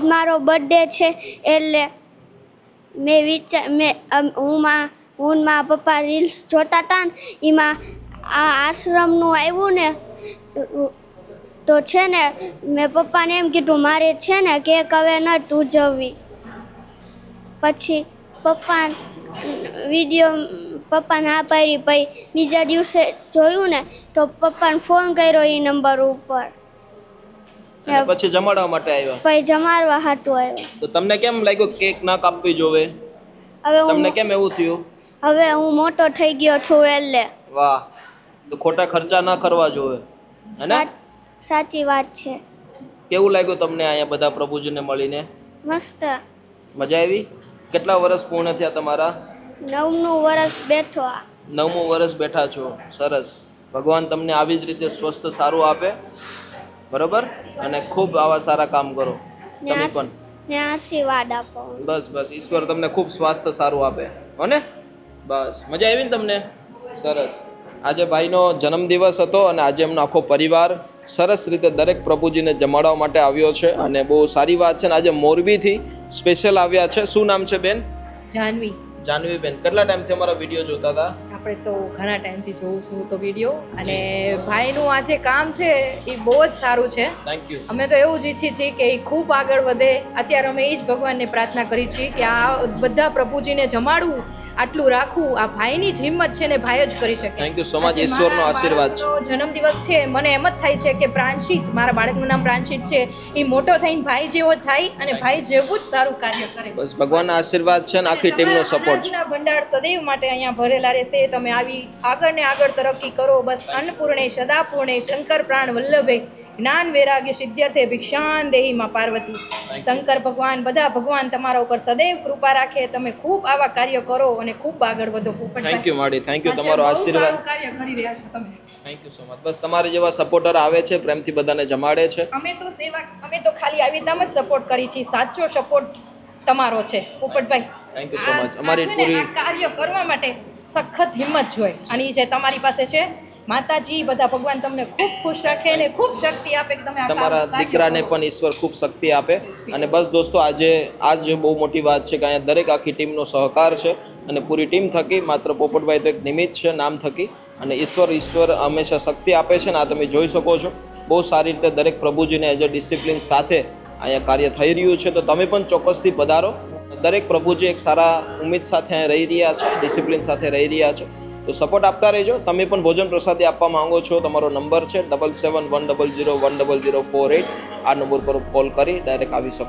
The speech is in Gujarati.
આજ મારો બર્થડે છે એટલે મેં વિચાર મેં હું માં હું મારા પપ્પા રીલ્સ જોતા હતા ને, એમાં આ આશ્રમનું આવ્યું ને, તો છે ને, મેં પપ્પાને એમ કીધું, મારે છે ને કેક હવે નથી ઉજવવી પછી પપ્પા વીડિયો પપ્પા ના પાડી પછી બીજા દિવસે જોયું ને, તો પપ્પાને ફોન કર્યો એ નંબર ઉપર. અને પછી જમાડવા માટે આવ્યા? પછી જમાડવા હાટું આવ્યા. તો તમને કેમ લાગ્યું કેક ના કાપવી જોવે? હવે તમને કેમ એવું થયું? હવે હું મોટો થઈ ગયો છું એટલે. વાહ. તો ખોટા ખર્ચા ના કરવા જોવે. હે સાચી વાત છે. કેવું લાગ્યું તમને અહીંયા બધા પ્રભુજીને મળીને? મસ્ત. મજા આવી? કેટલા વર્ષ પૂર્ણ થયા તમારા? નવમું વર્ષ બેઠો નવમું વર્ષ બેઠા છો. સરસ. ભગવાન તમને આવી જ રીતે સ્વસ્થ સારું આપે. બરોબર? અને ખૂબ આવા સારા કામ કરો. તમે પણ. ને આશીર્વાદ આપો. બસ બસ. ઈશ્વર તમને ખૂબ સ્વાસ્થ્ય સારું આપે. હો ને બસ. મજા આવી ને તમને? સરસ. આજે ભાઈનો જન્મદિવસ હતો અને આજે એમનો આખો પરિવાર સરસ રીતે દરેક પ્રભુજીને જમાડવા માટે આવ્યો છે અને બહુ સારી વાત છે ને આજે મોરબીથી સ્પેશિયલ આવ્યા છે. શું નામ છે બેન? જાનવી. જાનવી બેન કેટલા ટાઈમથી અમારા વીડિયો જોતા હતા? આપણે તો ઘણા ટાઈમથી જોઉં છું તો વીડિયો. અને ભાઈનું આ જે કામ છે એ બહુ જ સારું છે. અમે તો એવું જ ઈચ્છીએ છીએ કે એ ખૂબ આગળ વધે. અત્યારે અમે એ જ ભગવાનને પ્રાર્થના કરી છીએ કે આ બધા પ્રભુજીને જમાડવું. આટલું રાખવું આ ભાઈની જ હિંમત છે ને ભાઈ જ કરી શકે. થેન્ક યુ સો મચ ઈશ્વરનો આશીર્વાદ છે. જન્મદિવસ છે. મને એમ જ થાય છે કે પ્રાંશિત મારા બાળકનું નામ પ્રાંશિત છે. એ મોટો થઈને ભાઈ જેવો થાય અને ભાઈ જેવું જ સારું કાર્ય કરે. બસ ભગવાનના આશીર્વાદ છે ને આખી ટીમનો સપોર્ટ છે. ભંડાર સદૈવ માટે અહીંયા ભરેલા રહેશે. તમે આવી આગળ ને આગળ તરક્કી કરો. બસ અન્નપૂર્ણે સદાપૂર્ણે શંકર પ્રાણ વલ્લભે. જ્ઞાન વૈરાગ્ય સિદ્ધ્યર્થે ભિક્ષાન દેહીમાં પાર્વતી. શંકર ભગવાન બધા ભગવાન તમારા ઉપર સદૈવ કૃપા રાખે. તમે ખૂબ આવા કાર્ય કરો અને ખૂબ આગળ વધો. થેન્ક યુ માડી થેન્ક યુ તમારો આશીર્વાદ. કાર્ય કરી રહ્યા છો તમે. થેન્ક યુ સો મચ બસ તમારા જેવા સપોર્ટર આવે છે પ્રેમથી બધાને જમાડે છે. અમે તો સેવા અમે તો ખાલી આવી રીતના જ સપોર્ટ કરી છીએ. સાચો સપોર્ટ તમારો છે. Popatbhai thank you so much અમારી પૂરી કાર્ય કરવા માટે સખત હિંમત જોઈએ અને જે તમારી પાસે છે માતાજી બધા ભગવાન તમને ખૂબ ખુશ રાખે અને ખૂબ શક્તિ આપે કે તમે તમારા દીકરાને પણ ઈશ્વર ખૂબ શક્તિ આપે. અને બસ દોસ્તો આજે આજ બહુ મોટી વાત છે કે અહીંયા દરેક આખી ટીમનો સહકાર છે અને પૂરી ટીમ થકી માત્ર પોપટભાઈ તો એક નિમિત્ત છે નામ થકી. અને ઈશ્વર ઈશ્વર હંમેશા શક્તિ આપે છે ને આ તમે જોઈ શકો છો. બહુ સારી રીતે દરેક પ્રભુજીને એઝ અ ડિસિપ્લિન સાથે અહીંયા કાર્ય થઈ રહ્યું છે. તો તમે પણ ચોક્કસથી પધારો. દરેક પ્રભુજી એક સારા ઉમેદ સાથે અહીંયા રહી રહ્યા છે ડિસિપ્લિન સાથે રહી રહ્યા છે. તો સપોર્ટ આપતા રહેજો. તમે પણ ભોજન પ્રસાદી આપવા માંગો છો, તમારો નંબર છે double seven one double zero one double zero four eight આ નંબર પર કોલ કરી ડાયરેક્ટ આવી શકો.